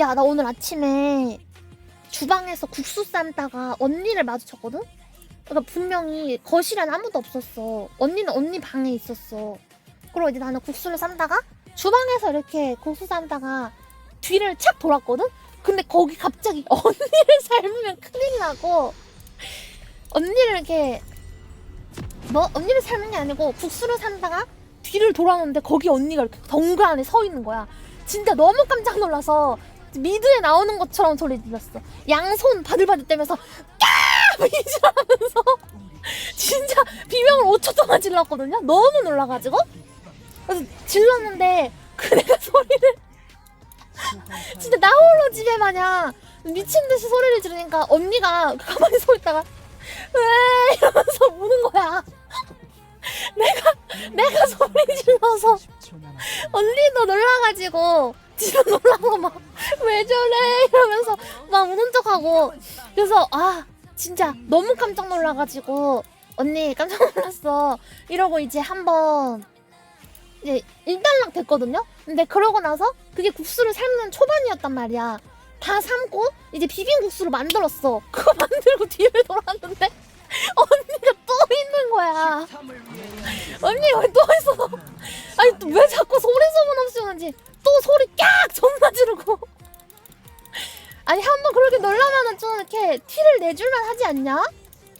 야, 나 오늘 아침에 주방에서 국수 삶다가 언니를 마주쳤거든? 그러니까 분명히 거실엔 아무도 없었어. 언니는 언니 방에 있었어. 그리고 이제 나는 국수를 삶다가 주방에서 이렇게 국수 삶다가 뒤를 착 돌았거든? 근데 거기 갑자기 언니를 삶으면 큰일 나고 언니를 이렇게 뭐 언니를 삶은 게 아니고 국수를 삶다가 뒤를 돌아오는데 거기 언니가 이렇게 덩그 안에 서 있는 거야. 진짜 너무 깜짝 놀라서 미드에 나오는 것처럼 소리 들렸어. 양손 바들바들 떼면서 까! 이지라면서 진짜 비명을 5초 동안 질렀거든요. 너무 놀라가지고 그래서 질렀는데 그네가 소리를 진짜 나 홀로 집에 마냥 미친 듯이 소리를 지르니까 언니가 가만히 서 있다가 왜 이러면서 우는 거야. 내가 내가 소리 질러서 언니도 놀라가지고 진짜 놀라고 막 왜 저래? 이러면서 막 우는 척하고. 그래서 아 진짜 너무 깜짝 놀라가지고 언니 깜짝 놀랐어. 이러고 이제 한번 이제 일단락 됐거든요? 근데 그러고 나서 그게 국수를 삶는 초반이었단 말이야. 다 삶고 이제 비빔국수를 만들었어. 그거 만들고 뒤를 돌았는데 언니가 또 있는 거야. 언니 왜 또 있어? 아니 또 왜 자꾸 소리 소문 없이 오는지 또 소리 깍 존나 지르고 아니 한 번 그렇게 놀라면은 좀 이렇게 티를 내줄만 하지 않냐?